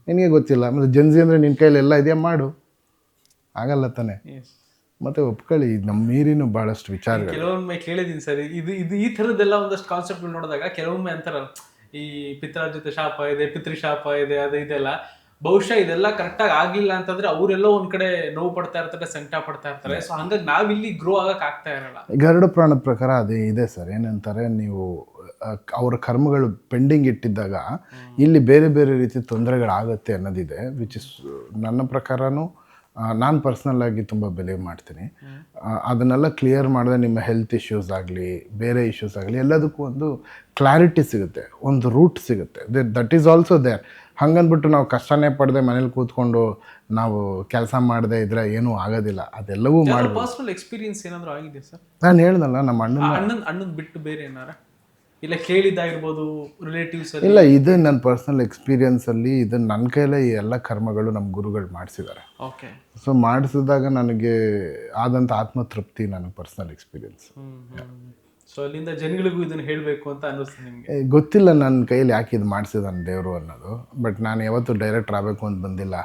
Speaker 1: ನಿನಗೆ ಗೊತ್ತಿಲ್ಲ. ಮತ್ತು ಜನ್ಸಿ ಅಂದರೆ ನಿನ್ನ ಕೈಯಲ್ಲಿ ಎಲ್ಲ ಇದೆಯಾ? ಮಾಡು. ಆಗಲ್ಲ ತಾನೆ. ಮತ್ತೆ ಒಪ್ಕೊಳ್ಳಿ ಇದು ನಮ್ಮ ಮೀರಿನೂ ಭಾಳಷ್ಟು ವಿಚಾರಗಳು.
Speaker 2: ಕೆಲವೊಮ್ಮೆ ಕೇಳಿದೀನಿ ಸರ್ ಇದು ಇದು ಈ ಥರದ್ದೆಲ್ಲ ಒಂದಷ್ಟು ಕಾನ್ಸೆಪ್ಟ್ ನೋಡಿದಾಗ ಕೆಲವೊಮ್ಮೆ ಅಂತಾರ ಈ ಪಿತ್ರ ಜೊತೆ ಶಾಪ ಇದೆ ಪಿತೃ ಶಾಪ ಇದೆ ಅದು ಇದೆಲ್ಲ. ಬಹುಶಃ ಇದೆಲ್ಲ ಕರೆಕ್ಟಾಗಿ ಆಗಿಲ್ಲ ಅಂತಂದ್ರೆ ಅವರೆಲ್ಲೋ ಒಂದ್ ಕಡೆ ನೋವು ಪಡ್ತಾ ಇರ್ತಾರೆ ಸಂಕಟ ಪಡ್ತಾ ಇರ್ತಾರೆ. ಸೊ ಹಂಗಾಗಿ ನಾವಿಲ್ಲಿ ಗ್ರೋ ಆಗಕ್ ಆಗ್ತಾ ಇರಲ್ಲ.
Speaker 1: ಗರುಡ ಪ್ರಾಣದ ಪ್ರಕಾರ ಅದೇ ಇದೆ ಸರ್. ಏನಂತಾರೆ ನೀವು ಅವರ ಕರ್ಮಗಳು ಪೆಂಡಿಂಗ್ ಇಟ್ಟಿದ್ದಾಗ ಇಲ್ಲಿ ಬೇರೆ ಬೇರೆ ರೀತಿ ತೊಂದರೆಗಳಾಗತ್ತೆ ಅನ್ನೋದಿದೆ ವಿಚ್ ಇಸ್ ನನ್ನ ಪ್ರಕಾರನೂ ನಾನು ಪರ್ಸ್ನಲ್ ಆಗಿ ತುಂಬ ಬಿಲೀವ್ ಮಾಡ್ತೀನಿ. ಅದನ್ನೆಲ್ಲ ಕ್ಲಿಯರ್ ಮಾಡಿದ್ರೆ ನಿಮ್ಮ ಹೆಲ್ತ್ ಇಶ್ಯೂಸ್ ಆಗಲಿ ಬೇರೆ ಇಶ್ಯೂಸ್ ಆಗಲಿ ಎಲ್ಲದಕ್ಕೂ ಒಂದು ಕ್ಲಾರಿಟಿ ಸಿಗುತ್ತೆ ಒಂದು ರೂಟ್ ಸಿಗುತ್ತೆ. ದಟ್ ಈಸ್ ಆಲ್ಸೋ ದೇರ್ ಹಂಗನ್ಬಿಟ್ಟು ನಾವು ಕಷ್ಟನೇ ಪಡದೆ ಮನೇಲಿ ಕೂತ್ಕೊಂಡು ನಾವು ಕೆಲಸ ಮಾಡದೆ ಇದ್ರೆ ಏನೂ ಆಗೋದಿಲ್ಲ. ಅದೆಲ್ಲವೂ ಮಾಡಿ
Speaker 2: ಪರ್ಸನಲ್ ಎಕ್ಸ್ಪೀರಿಯನ್ಸ್ ಏನಾದ್ರು ಆಗಿದೆ ಸರ್?
Speaker 1: ನಾನು ಹೇಳ್ದಲ್ಲ ನಮ್ಮ ಅಣ್ಣನ
Speaker 2: ಅಣ್ಣನ್ ಅಣ್ಣನ್ ಬಿಟ್ಟು ಬೇರೆ ಏನಾರ? ಇಲ್ಲ ಕೇಳಿದ್ದಾಗಿರ್ಬೋದು ರಿಲೇಟಿವ್ಸ್
Speaker 1: ಇಲ್ಲ ಇದು ನನ್ನ ಪರ್ಸ್ನಲ್ ಎಕ್ಸ್ಪೀರಿಯನ್ಸಲ್ಲಿ ಇದು ನನ್ನ ಕೈಲೇ ಈ ಎಲ್ಲ ಕರ್ಮಗಳು ನಮ್ಮ ಗುರುಗಳು ಮಾಡಿಸಿದ್ದಾರೆ.
Speaker 2: ಓಕೆ
Speaker 1: ಸೊ ಮಾಡಿಸಿದಾಗ ನನಗೆ ಆದಂಥ ಆತ್ಮತೃಪ್ತಿ ನನ್ನ ಪರ್ಸ್ನಲ್ ಎಕ್ಸ್ಪೀರಿಯನ್ಸ್
Speaker 2: ಸೊ ಅಲ್ಲಿಂದ ಜನಗಳಿಗೂ ಇದನ್ನು ಹೇಳಬೇಕು ಅಂತ ಅನ್ನಿಸ್ತು ನಿಮಗೆ?
Speaker 1: ಗೊತ್ತಿಲ್ಲ ನನ್ನ ಕೈಯಲ್ಲಿ ಯಾಕೆ ಇದು ಮಾಡಿಸಿದಾನೆ ದೇವರು ಅನ್ನೋದು. ಬಟ್ ನಾನು ಯಾವತ್ತೂ ಡೈರೆಕ್ಟರ್ ಆಗಬೇಕು ಅಂತ ಬಂದಿಲ್ಲ.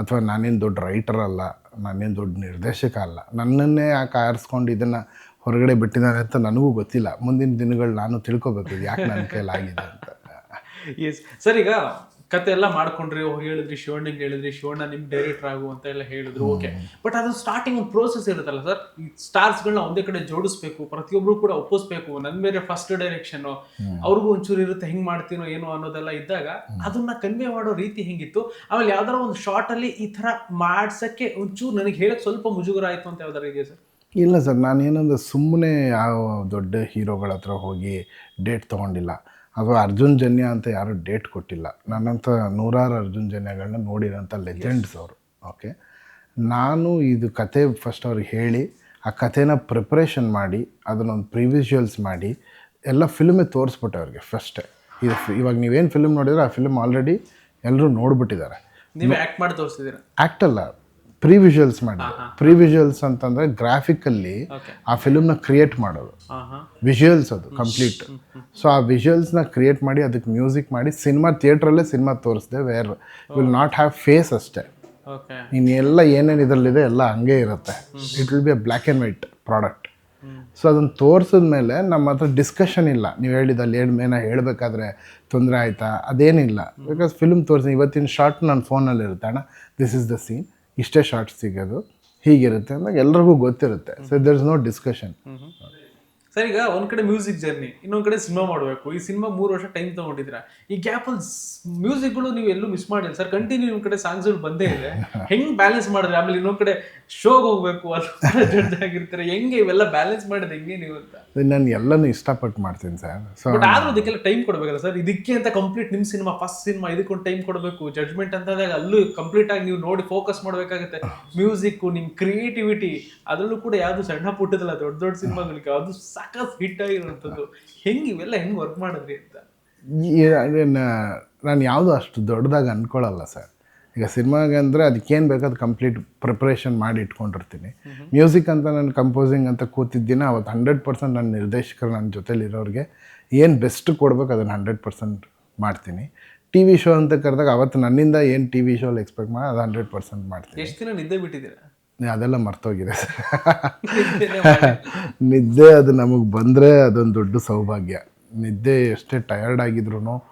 Speaker 1: ಅಥವಾ ನಾನೇನು ದೊಡ್ಡ ರೈಟರ್ ಅಲ್ಲ ನಾನೇನು ದೊಡ್ಡ ನಿರ್ದೇಶಕ ಅಲ್ಲ. ನನ್ನನ್ನೇ ಯಾಕೆ ಆರಿಸ್ಕೊಂಡು ಇದನ್ನು ಹೊರಗಡೆ ಬಿಟ್ಟಿದ್ದಾನೆ ಅಂತ ನನಗೂ ಗೊತ್ತಿಲ್ಲ. ಮುಂದಿನ ದಿನಗಳು ನಾನು ತಿಳ್ಕೊಬೇಕು ಯಾಕೆ ನನ್ನ ಕೈಯಲ್ಲಿ ಆಗಿದೆ ಅಂತ.
Speaker 2: ಎಸ್ ಸರ್ ಈಗ ಕತೆ ಎಲ್ಲ ಮಾಡ್ಕೊಂಡ್ರಿ ಹೇಳಿದ್ರಿ ಶಿವಣ್ಣಂಗೆ ಹೇಳಿದ್ರಿ ಶಿವಣ್ಣ ನಿಮ್ ಡೈರೆಕ್ಟರ್ ಆಗು ಅಂತ ಎಲ್ಲ ಹೇಳಿದ್ರು ಓಕೆ ಬಟ್ ಅದು ಸ್ಟಾರ್ಟಿಂಗ್ ಒಂದು ಪ್ರೋಸೆಸ್ ಇರುತ್ತಲ್ಲ ಸರ್? ಸ್ಟಾರ್ಸ್ ಸ್ಟಾರ್ಸ್ಗಳನ್ನ ಒಂದೇ ಕಡೆ ಜೋಡಿಸ್ಬೇಕು ಪ್ರತಿಯೊಬ್ರು ಕೂಡ ಒಪ್ಪಿಸ್ಬೇಕು ನನ್ ಬೇರೆ ಫಸ್ಟ್ ಡೈರೆಕ್ಷನ್ ಅವ್ರಿಗೂ ಒಂಚೂರು ಇರುತ್ತೆ ಹೆಂಗ್ ಮಾಡ್ತೀನೋ ಏನೋ ಅನ್ನೋದೆಲ್ಲ ಇದ್ದಾಗ ಅದನ್ನ ಕನ್ವೆ ಮಾಡೋ ರೀತಿ ಹೆಂಗಿತ್ತು? ಆಮೇಲೆ ಯಾವ್ದಾರ ಒಂದು ಶಾರ್ಟ್ ಅಲ್ಲಿ ಈ ತರ ಮಾಡ್ಸಕ್ಕೆ ಒಂಚೂರು ನನಗೆ ಹೇಳಕ್ ಸ್ವಲ್ಪ ಮುಜುಗರ ಆಯ್ತು ಅಂತ ಯಾವ್ದಾರ ಇದೆಯಾ ಸರ್?
Speaker 1: ಇಲ್ಲ ಸರ್ ನಾನೇನಂದ್ರೆ ಸುಮ್ಮನೆ ಯಾವ ದೊಡ್ಡ ಹೀರೋಗಳ ಹತ್ರ ಹೋಗಿ ಡೇಟ್ ತೊಗೊಂಡಿಲ್ಲ. ಅಥವಾ ಅರ್ಜುನ್ ಜನ್ಯ ಅಂತ ಯಾರೂ ಡೇಟ್ ಕೊಟ್ಟಿಲ್ಲ. ನನ್ನಂಥ ನೂರಾರು ಅರ್ಜುನ್ ಜನ್ಯಗಳನ್ನ ನೋಡಿರೋಂಥ ಲೆಜೆಂಡ್ಸ್ ಅವರು. ಓಕೆ? ನಾನು ಇದು ಕತೆ ಫಸ್ಟ್ ಅವ್ರಿಗೆ ಹೇಳಿ ಆ ಕಥೆನ ಪ್ರಿಪ್ರೇಷನ್ ಮಾಡಿ ಅದನ್ನೊಂದು ಪ್ರಿವಿಜುವಲ್ಸ್ ಮಾಡಿ ಎಲ್ಲ ಫಿಲ್ಮೇ ತೋರಿಸ್ಬಿಟ್ಟೆ ಅವ್ರಿಗೆ ಫಸ್ಟೇ. ಇದು ಇವಾಗ ನೀವೇನು ಫಿಲ್ಮ್ ನೋಡಿದ್ರೆ ಆ ಫಿಲ್ಮ್ ಆಲ್ರೆಡಿ ಎಲ್ಲರೂ ನೋಡ್ಬಿಟ್ಟಿದ್ದಾರೆ.
Speaker 2: ನೀವು ಆ್ಯಕ್ಟ್ ಮಾಡಿ ತೋರಿಸಿದೀರ
Speaker 1: ಆ್ಯಕ್ಟ್ ಅಲ್ಲ ಪ್ರಿವಿಜುವಲ್ಸ್ ಮಾಡಿ. ಪ್ರಿವಿಜುವಲ್ಸ್ ಅಂತಂದ್ರೆ ಗ್ರಾಫಿಕಲ್ಲಿ ಆ ಫಿಲ್ಮ್ನ ಕ್ರಿಯೇಟ್ ಮಾಡೋದು. ವಿಜುವಲ್ಸ್ ಅದು ಕಂಪ್ಲೀಟ್ ಸೊ ಆ ವಿಜುವಲ್ಸ್ನ ಕ್ರಿಯೇಟ್ ಮಾಡಿ ಅದಕ್ಕೆ ಮ್ಯೂಸಿಕ್ ಮಾಡಿ ಸಿನಿಮಾ ಥಿಯೇಟ್ರಲ್ಲೇ cinema ತೋರಿಸ್ದೆ where will not have face ಅಷ್ಟೇ.
Speaker 2: ನೀನು
Speaker 1: ಎಲ್ಲ ಏನೇನು ಇದರಲ್ಲಿದೆ ಎಲ್ಲ ಹಂಗೆ ಇರುತ್ತೆ. It will be a black and white product so ಅದನ್ನು ತೋರಿಸಿದ ಮೇಲೆ ನಮ್ಮ ಹತ್ರ ಡಿಸ್ಕಷನ್ ಇಲ್ಲ. ನೀವು ಹೇಳಿದ ಅಲ್ಲಿ ಏನು ಏನೋ ಹೇಳಬೇಕಾದ್ರೆ ತೊಂದರೆ ಆಯಿತಾ? ಅದೇನಿಲ್ಲ. ಬಿಕಾಸ್ ಫಿಲ್ಮ್ ತೋರಿಸಿ ಇವತ್ತಿನ ಶಾರ್ಟ್ ನನ್ನ ಫೋನಲ್ಲಿ ಇರುತ್ತೆ ಅಣ್ಣ. ದಿಸ್ ಇಸ್ ದ ಸೀನ್ ಇಷ್ಟೇ ಶಾರ್ಟ್ಸ್ ಸಿಗೋದು. ಹೀಗಿರುತ್ತೆ ಅಂದಾಗ ಎಲ್ರಿಗೂ ಗೊತ್ತಿರುತ್ತೆ. So there is no discussion
Speaker 2: sir ಈಗ ಒಂದ್ ಕಡೆ ಮ್ಯೂಸಿಕ್ ಜರ್ನಿ ಇನ್ನೊಂದ್ ಕಡೆ ಸಿನಿಮಾ ಮಾಡಬೇಕು. ಈ ಸಿನಿಮಾ ಮೂರು ವರ್ಷ ಟೈಮ್ ತಗೊಂಡಿದ್ರ ಈ ಗ್ಯಾಪ್ ಅಲ್ಲಿ ಮ್ಯೂಸಿಕ್ಗಳು ನೀವು ಎಲ್ಲೂ ಮಿಸ್ ಮಾಡಿಲ್ಲ. ಸರ್ ಕಂಟಿನ್ಯೂ ನಿಮ್ ಕಡೆ ಸಾಂಗ್ಸ್ ಬಂದೇ ಇದೆ. ಹೆಂಗ್ ಬ್ಯಾಲೆನ್ಸ್ ಮಾಡಿದ್ರೆ? ಆಮೇಲೆ ಇನ್ನೊಂದ್ ಕಡೆ ಶೋಗ್ ಹೋಗ್ಬೇಕು ಅಲ್ಲಿ ಜಡ್ಜ್ ಆಗಿರ್ತಾರೆ? ಹೆಂಗೆ ಇವೆಲ್ಲ ಬ್ಯಾಲೆನ್ಸ್ ಮಾಡಿದ್ರೆ ಹೆಂಗೆ ನೀವು ಅಂತ?
Speaker 1: ನಾನು ಎಲ್ಲನೂ ಇಷ್ಟಪಟ್ಟು ಮಾಡ್ತೀನಿ ಸರ್. ಸೊ
Speaker 2: ಬಟ್ ಆದ್ರೂ ಅದಕ್ಕೆಲ್ಲ ಟೈಮ್ ಕೊಡ್ಬೇಕಲ್ಲ ಸರ್? ಇದಕ್ಕೆ ಅಂತ ಕಂಪ್ಲೀಟ್ ನಿಮ್ ಸಿನಿಮಾ ಫಸ್ಟ್ ಸಿನಿಮಾ ಇದಕ್ಕೊಂದು ಟೈಮ್ ಕೊಡಬೇಕು. ಜಡ್ಜ್ಮೆಂಟ್ ಅಂತಂದಾಗ ಅಲ್ಲೂ ಕಂಪ್ಲೀಟ್ ಆಗಿ ನೀವು ನೋಡಿ ಫೋಕಸ್ ಮಾಡಬೇಕಾಗುತ್ತೆ. ಮ್ಯೂಸಿಕ್ ನಿಮ್ ಕ್ರಿಯೇಟಿವಿಟಿ ಅದರಲ್ಲೂ ಕೂಡ ಯಾವ್ದು ಸಣ್ಣ ಪುಟ್ಟದಲ್ಲ ದೊಡ್ಡ ದೊಡ್ಡ ಸಿನಿಮಾಗಳಿಗೆ ಅದು ಸಖತ್ ಹಿಟ್ ಆಗಿರುವಂಥದ್ದು. ಹೆಂಗೆ ಇವೆಲ್ಲ ಹೆಂಗೆ ವರ್ಕ್ ಮಾಡಿದ್ರಿ ಅಂತ?
Speaker 1: ನಾನು ಯಾವುದು ಅಷ್ಟು ದೊಡ್ಡದಾಗಿ ಅಂದ್ಕೊಳ್ಳಲ್ಲ ಸರ್. ಈಗ ಸಿನಿಮಾಗೆ ಅಂದರೆ ಅದಕ್ಕೇನು ಬೇಕಾದ ಕಂಪ್ಲೀಟ್ ಪ್ರಿಪ್ರೇಷನ್ ಮಾಡಿ ಇಟ್ಕೊಂಡಿರ್ತೀನಿ. ಮ್ಯೂಸಿಕ್ ಅಂತ ನಾನು ಕಂಪೋಸಿಂಗ್ ಅಂತ ಕೂತಿದ್ದೀನಿ ಅವತ್ತು ಹಂಡ್ರೆಡ್ ಪರ್ಸೆಂಟ್ ನನ್ನ ನಿರ್ದೇಶಕರು ನನ್ನ ಜೊತೆಲಿರೋರಿಗೆ ಏನು ಬೆಸ್ಟ್ ಕೊಡ್ಬೇಕು ಅದನ್ನು ಹಂಡ್ರೆಡ್ ಪರ್ಸೆಂಟ್ ಮಾಡ್ತೀನಿ. ಟಿ ವಿ ಶೋ ಅಂತ ಕರೆದಾಗ ಅವತ್ತು ನನ್ನಿಂದ ಏನು ಟಿ ವಿ ಶೋಲ್ಲಿ ಎಕ್ಸ್ಪೆಕ್ಟ್ ಮಾಡಿ ಅದು ಹಂಡ್ರೆಡ್ ಪರ್ಸೆಂಟ್ ಮಾಡ್ತೀನಿ.
Speaker 2: ಎಷ್ಟು ದಿನ ನಿದ್ದೆ ಬಿಟ್ಟಿದ್ದೀರಾ?
Speaker 1: ಅದೆಲ್ಲ ಮರ್ತೋಗಿದೆ. ನಿದ್ದೆ ಅದು ನಮಗೆ ಬಂದರೆ ಅದೊಂದು ದೊಡ್ಡ ಸೌಭಾಗ್ಯ. ನಿದ್ದೆ ಎಷ್ಟೇ ಟಯರ್ಡ್ ಆಗಿದ್ರು.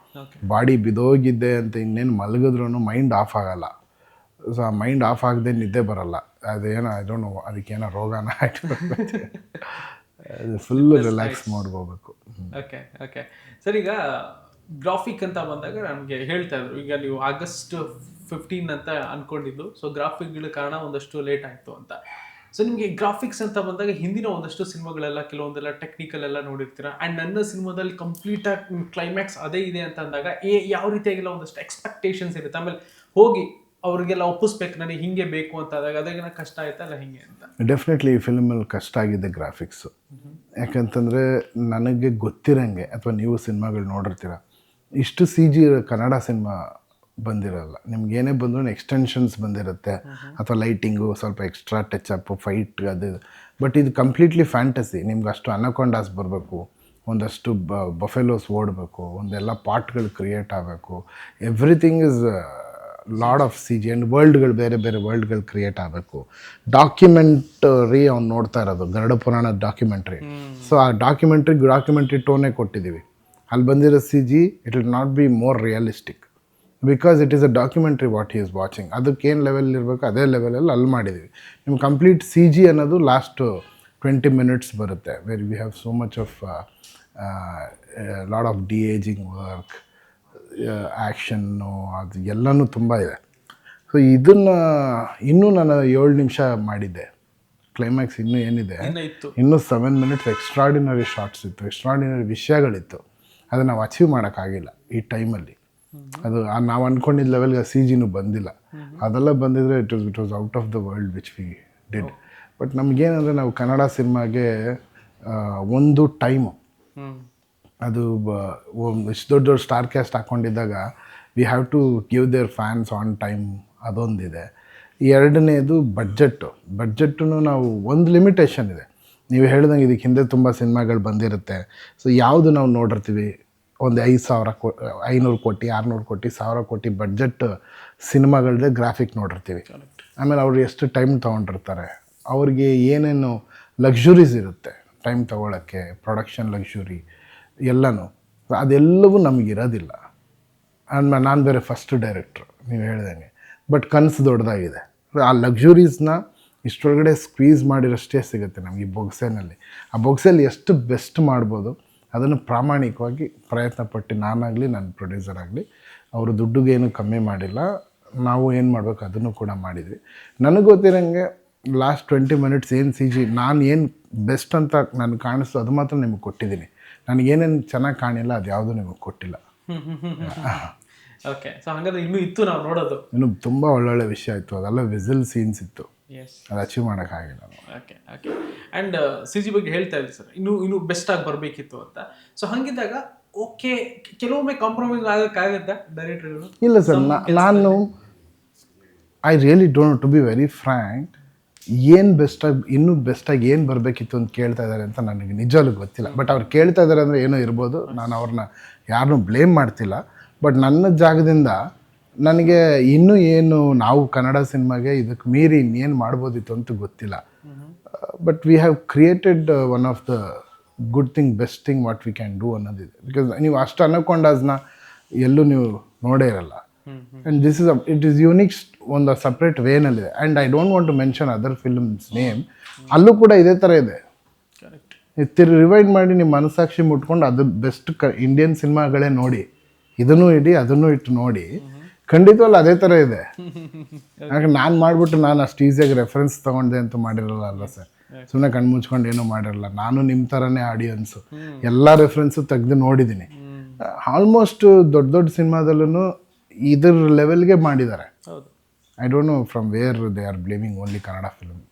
Speaker 1: ಬಾಡಿ ಬಿದೋಗಿದ್ದೆ ಅಂತ ಇನ್ನೇನು ಮಲಗಿದ್ರು ಮೈಂಡ್ ಆಫ್ ಆಗಲ್ಲ. ಸೊ ಆ ಮೈಂಡ್ ಆಫ್ ಆಗದೆ ನಿದ್ದೆ ಬರಲ್ಲ. ಅದೇನೋ ಅದೊಂದು ಅದಕ್ಕೇನೋ ರೋಗನ ಹಾಕಿ ಅದು ಫುಲ್ ರಿಲ್ಯಾಕ್ಸ್ ಮಾಡ್ಕೋಬೇಕು.
Speaker 2: ಓಕೆ ಓಕೆ ಸರ್ ಈಗ ಗ್ರಾಫಿಕ್ ಅಂತ ಬಂದಾಗ ನಮಗೆ ಹೇಳ್ತಾ ಇದ್ರು. ಈಗ ನೀವು ಆಗಸ್ಟ್ ಫಿಫ್ಟೀನ್ ಅಂತ ಅನ್ಕೊಂಡಿದ್ದು. ಸೊ ಗ್ರಾಫಿಕ್ಗಳ ಕಾರಣ ಒಂದಷ್ಟು ಲೇಟ್ ಆಯಿತು ಅಂತ. ಸೊ ನಿಮಗೆ ಗ್ರಾಫಿಕ್ಸ್ ಅಂತ ಬಂದಾಗ ಹಿಂದಿನ ಒಂದಷ್ಟು ಸಿನಿಮಾಗಳೆಲ್ಲ ಕೆಲವೊಂದೆಲ್ಲ ಟೆಕ್ನಿಕಲ್ ಎಲ್ಲ ನೋಡಿರ್ತೀರ? ಆ್ಯಂಡ್ ನನ್ನ ಸಿನಿಮಾದಲ್ಲಿ ಕಂಪ್ಲೀಟ್ ಆಗಿ ಕ್ಲೈಮ್ಯಾಕ್ಸ್ ಅದೇ ಇದೆ ಅಂತ ಅಂದಾಗ ಏ ಯಾವ ರೀತಿಯಾಗಿಲ್ಲ ಒಂದಷ್ಟು ಎಕ್ಸ್ಪೆಕ್ಟೇಷನ್ಸ್ ಇರುತ್ತೆ? ಆಮೇಲೆ ಹೋಗಿ ಅವ್ರಿಗೆಲ್ಲ ಒಪ್ಪಿಸ್ಬೇಕು ನನಗೆ ಹಿಂಗೆ ಬೇಕು ಅಂತ ಆದಾಗ ಅದೇನ ಕಷ್ಟ ಆಯ್ತಲ್ಲ ಹಿಂಗೆ ಅಂತ.
Speaker 1: ಡೆಫಿನೆಟ್ಲಿ ಈ ಫಿಲ್ಮಲ್ಲಿ ಕಷ್ಟ ಆಗಿದೆ ಗ್ರಾಫಿಕ್ಸು ಯಾಕಂತಂದರೆ ನನಗೆ ಗೊತ್ತಿರಂಗೆ ಅಥವಾ ನೀವು ಸಿನಿಮಾಗಳು ನೋಡಿರ್ತೀರ ಇಷ್ಟು ಸಿ ಜಿ ಕನ್ನಡ ಸಿನಿಮಾ ಬಂದಿರಲ್ಲ. ನಿಮ್ಗೆ ಏನೇ ಬಂದರೂ ಎಕ್ಸ್ಟೆನ್ಷನ್ಸ್ ಬಂದಿರುತ್ತೆ ಅಥವಾ ಲೈಟಿಂಗು ಸ್ವಲ್ಪ ಎಕ್ಸ್ಟ್ರಾ ಟಚ್ ಅಪ್ ಫೈಟ್ ಅದು. ಬಟ್ ಇದು ಕಂಪ್ಲೀಟ್ಲಿ ಫ್ಯಾಂಟಸಿ ನಿಮ್ಗೆ ಅಷ್ಟು ಅನಕೊಂಡಾಸ್ ಬರಬೇಕು ಒಂದಷ್ಟು ಬ ಬಫೆಲೋಸ್ ಓಡಬೇಕು ಒಂದೆಲ್ಲ ಪಾಟ್ಗಳು ಕ್ರಿಯೇಟ್ ಆಗಬೇಕು. Everything is lot of C G and ವರ್ಲ್ಡ್ಗಳು ಬೇರೆ ಬೇರೆ ವರ್ಲ್ಡ್ಗಳು ಕ್ರಿಯೇಟ್ ಆಗಬೇಕು. ಡಾಕ್ಯುಮೆಂಟರಿ ಅವ್ನು ನೋಡ್ತಾ ಇರೋದು ಗರುಡ ಪುರಾಣದ ಡಾಕ್ಯುಮೆಂಟ್ರಿ ಸೊ ಆ ಡಾಕ್ಯುಮೆಂಟ್ರಿ ಡಾಕ್ಯುಮೆಂಟ್ರಿ ಟೋನೇ ಕೊಟ್ಟಿದ್ದೀವಿ ಅಲ್ಲಿ ಬಂದಿರೋ C G it will not be more realistic because it is a documentary what is watching ಅದಕ್ಕೆ ಏನು ಲೆವೆಲ್ ಇರಬೇಕು ಅದೇ ಲೆವೆಲಲ್ಲಿ ಅಲ್ಲಿ ಮಾಡಿದ್ದೀವಿ ನಿಮ್ಮ ಕಂಪ್ಲೀಟ್ ಸಿ ಜಿ ಅನ್ನೋದು ಲಾಸ್ಟು ಟ್ವೆಂಟಿ ಮಿನಿಟ್ಸ್ ಬರುತ್ತೆ where we have so much of lot of the ageing work action ಅದು ಎಲ್ಲನೂ ತುಂಬ ಇದೆ. ಸೊ ಇದನ್ನು ಇನ್ನೂ ನಾನು ಏಳು ನಿಮಿಷ ಮಾಡಿದ್ದೆ. ಕ್ಲೈಮ್ಯಾಕ್ಸ್ ಇನ್ನೂ ಏನಿದೆ?
Speaker 2: ಇನ್ನೂ
Speaker 1: ಸೆವೆನ್ ಮಿನಿಟ್ಸ್ ಎಕ್ಸ್ಟ್ರಾಡಿನರಿ ಶಾರ್ಟ್ಸ್ ಇತ್ತು ಎಕ್ಸ್ಟ್ರಾಡಿನರಿ ವಿಷಯಗಳಿತ್ತು. ಅದನ್ನು ನಾವು ಅಚೀವ್ ಮಾಡೋಕ್ಕಾಗಿಲ್ಲ ಈ ಟೈಮಲ್ಲಿ ಅದು ನಾವು ಅಂದ್ಕೊಂಡಿದ್ದ ಲೆವೆಲ್ಗೆ ಸಿ ಜಿನೂ ಬಂದಿಲ್ಲ. ಅದೆಲ್ಲ ಬಂದಿದ್ರೆ it was it was out of the world which we did but ನಮಗೇನಂದರೆ ನಾವು ಕನ್ನಡ ಸಿನಿಮಾಗೆ ಒಂದು ಟೈಮು ಅದು ಇಷ್ಟು ದೊಡ್ಡ ದೊಡ್ಡ star cast ಹಾಕ್ಕೊಂಡಿದ್ದಾಗ we have to give their fans on time ಅದೊಂದಿದೆ. ಎರಡನೇದು ಬಡ್ಜೆಟ್ಟು ಬಡ್ಜೆಟ್ಟು ನಾವು ಒಂದು ಲಿಮಿಟೇಷನ್ ಇದೆ. ನೀವು ಹೇಳ್ದಂಗೆ ಇದಕ್ಕೆ ಹಿಂದೆ ತುಂಬ ಸಿನಿಮಾಗಳು ಬಂದಿರುತ್ತೆ. ಸೊ ಯಾವುದು ನಾವು ನೋಡಿರ್ತೀವಿ? ಒಂದು ಐದು ಸಾವಿರ ಕೋ ಐನೂರು ಕೋಟಿ ಆರುನೂರು ಕೋಟಿ ಸಾವಿರ ಕೋಟಿ ಬಡ್ಜೆಟ್ ಸಿನಿಮಾಗಳದ್ದೇ ಗ್ರಾಫಿಕ್ ನೋಡಿರ್ತೀವಿ. ಆಮೇಲೆ ಅವ್ರು ಎಷ್ಟು ಟೈಮ್ ತೊಗೊಂಡಿರ್ತಾರೆ ಅವ್ರಿಗೆ ಏನೇನು ಲಕ್ಸುರೀಸ್ ಇರುತ್ತೆ ಟೈಮ್ ತೊಗೊಳಕ್ಕೆ ಪ್ರೊಡಕ್ಷನ್ ಲಕ್ಸುರಿ ಎಲ್ಲನೂ ಅದೆಲ್ಲವೂ ನಮಗಿರೋದಿಲ್ಲ ಆ್ಯಂಡ್ ನಾನು ಬೇರೆ ಫಸ್ಟ್ ಡೈರೆಕ್ಟ್ರು ನೀವು ಹೇಳ್ದಂಗೆ. ಬಟ್ ಕನಸು ದೊಡ್ಡದಾಗಿದೆ. ಆ ಲಕ್ಸುರೀಸ್ನ ಇಷ್ಟೊಳಗಡೆ ಸ್ಕ್ವೀಸ್ ಮಾಡಿರೋಷ್ಟೇ ಸಿಗುತ್ತೆ ನಮಗೆ ಈ ಬೊಗ್ಸೆನಲ್ಲಿ ಆ ಬೊಗ್ಸೆಲ್ಲಿ ಎಷ್ಟು ಬೆಸ್ಟ್ ಮಾಡ್ಬೋದು ಅದನ್ನು ಪ್ರಾಮಾಣಿಕವಾಗಿ ಪ್ರಯತ್ನ ಪಟ್ಟು ನಾನಾಗಲಿ ನನ್ನ ಪ್ರೊಡ್ಯೂಸರ್ ಆಗಲಿ ಅವರು ದುಡ್ಡುಗೇನು ಕಮ್ಮಿ ಮಾಡಿಲ್ಲ. ನಾವು ಏನು ಮಾಡಬೇಕು ಅದನ್ನು ಕೂಡ ಮಾಡಿದ್ವಿ. ನನಗೆ ಗೊತ್ತಿರೋಂಗೆ ಲಾಸ್ಟ್ ಟ್ವೆಂಟಿ ಮಿನಿಟ್ಸ್ ಏನು ಸಿ ಜಿ ನಾನು ಏನು ಬೆಸ್ಟ್ ಅಂತ ನನಗೆ ಕಾಣಿಸ್ತು ಅದು ಮಾತ್ರ ನಿಮಗೆ ಕೊಟ್ಟಿದ್ದೀನಿ. ನನಗೇನೇನು ಚೆನ್ನಾಗಿ ಕಾಣಿಲ್ಲ ಅದು ಯಾವುದೂ ನಿಮಗೆ ಕೊಟ್ಟಿಲ್ಲ.
Speaker 2: ಓಕೆ ಸೊ ಹಂಗಾದ್ರೆ ಇನ್ನೂ ಇತ್ತು ನಾವು ನೋಡೋದು.
Speaker 1: ಇನ್ನು ತುಂಬ ಒಳ್ಳೊಳ್ಳೆ ವಿಷಯ ಇತ್ತು ಅದೆಲ್ಲ ವಿಸಿಲ್ ಸೀನ್ಸ್ ಇತ್ತು. ಅದು ಅಚೀವ್ ಮಾಡೋಕ್ಕಾಗಿಲ್ಲ
Speaker 2: okay okay and C G ಬಗ್ಗೆ ಹೇಳ್ತಾ ಇದ್ರಿ ಸರ್ ಇನ್ನು ಇನ್ನು ಬೆಸ್ಟ್ ಆಗಿ ಬರಬೇಕಿತ್ತು ಅಂತ. ಸೊ ಹಂಗಿದ್ದಾಗ ಓಕೆ ಕೆಲವೊಮ್ಮೆ ಕಾಂಪ್ರಮೈಸ್ ಆಗಕ್ಕಾಗತ್ತಾ ಡೈರೆಕ್ಟರ್ಗಳು
Speaker 1: ಇಲ್ಲ ಸರ್ ನಾನು I really don't to be very frank ಏನು ಬೆಸ್ಟಾಗಿ ಇನ್ನೂ ಬೆಸ್ಟಾಗಿ ಏನು ಬರಬೇಕಿತ್ತು ಅಂತ ಕೇಳ್ತಾ ಇದ್ದಾರೆ ಅಂತ ನನಗೆ ನಿಜವಾಗ್ಲೂ ಗೊತ್ತಿಲ್ಲ. ಬಟ್ ಅವ್ರು ಕೇಳ್ತಾ ಇದ್ದಾರೆ ಅಂದರೆ ಏನೋ ಇರ್ಬೋದು. ನಾನು ಅವ್ರನ್ನ ಯಾರನ್ನೂ ಬ್ಲೇಮ್ ಮಾಡ್ತಿಲ್ಲ. ಬಟ್ ನನ್ನ ಜಾಗದಿಂದ ನನಗೆ ಇನ್ನೂ ಏನು ನಾವು ಕನ್ನಡ ಸಿನಿಮಾಗೆ ಇದಕ್ಕೆ ಮೀರಿ ಇನ್ನೇನು ಮಾಡ್ಬೋದಿತ್ತು ಅಂತ ಗೊತ್ತಿಲ್ಲ. But we have created one of the good thing best thing what we can do ಅನ್ನೋದಿದೆ. Because ನೀವು ಅಷ್ಟು ಅನಕೊಂಡಾಸ್ನ ಎಲ್ಲೂ ನೀವು ನೋಡೇ ಇರಲ್ಲ. And this is it is unique ಒಂದು separate ವೇನಲ್ಲಿದೆ and I don't want to mention other films name ಅಲ್ಲೂ ಕೂಡ ಇದೇ ಥರ ಇದೆ. ತಿರು ರಿವೈಂಡ್ ಮಾಡಿ ನಿಮ್ಮ ಮನಸ್ಸಾಕ್ಷಿ ಮುಟ್ಕೊಂಡು ಅದು ಬೆಸ್ಟ್ ಕ ಇಂಡಿಯನ್ ಸಿನಿಮಾಗಳೇ ನೋಡಿ. ಇದನ್ನು ಇಡಿ ಅದನ್ನು ಇಟ್ಟು ನೋಡಿ. ಖಂಡಿತವಲ್ಲ ಅದೇ ಥರ ಇದೆ. ಯಾಕೆ ನಾನು ಮಾಡಿಬಿಟ್ಟು ನಾನು ಅಷ್ಟು ಈಸಿಯಾಗಿ ರೆಫರೆನ್ಸ್ ತೊಗೊಂಡೆ ಅಂತ ಮಾಡಿರಲ್ಲ ಅಲ್ಲ ಸರ್ ಸುಮ್ಮನೆ ಕಣ್ಣು ಮುಚ್ಕೊಂಡು ಏನೂ ಮಾಡಿರಲ್ಲ. ನಾನು ನಿಮ್ಮ ಥರನೇ ಆಡಿಯನ್ಸು ಎಲ್ಲ ರೆಫರೆನ್ಸು ತೆಗೆದು ನೋಡಿದ್ದೀನಿ ಆಲ್ಮೋಸ್ಟ್ ದೊಡ್ಡ ದೊಡ್ಡ ಸಿನಿಮಾದಲ್ಲೂ ಇದ್ರ ಲೆವೆಲ್ಗೆ ಮಾಡಿದ್ದಾರೆ. I don't know from where they are blaming only Kannada film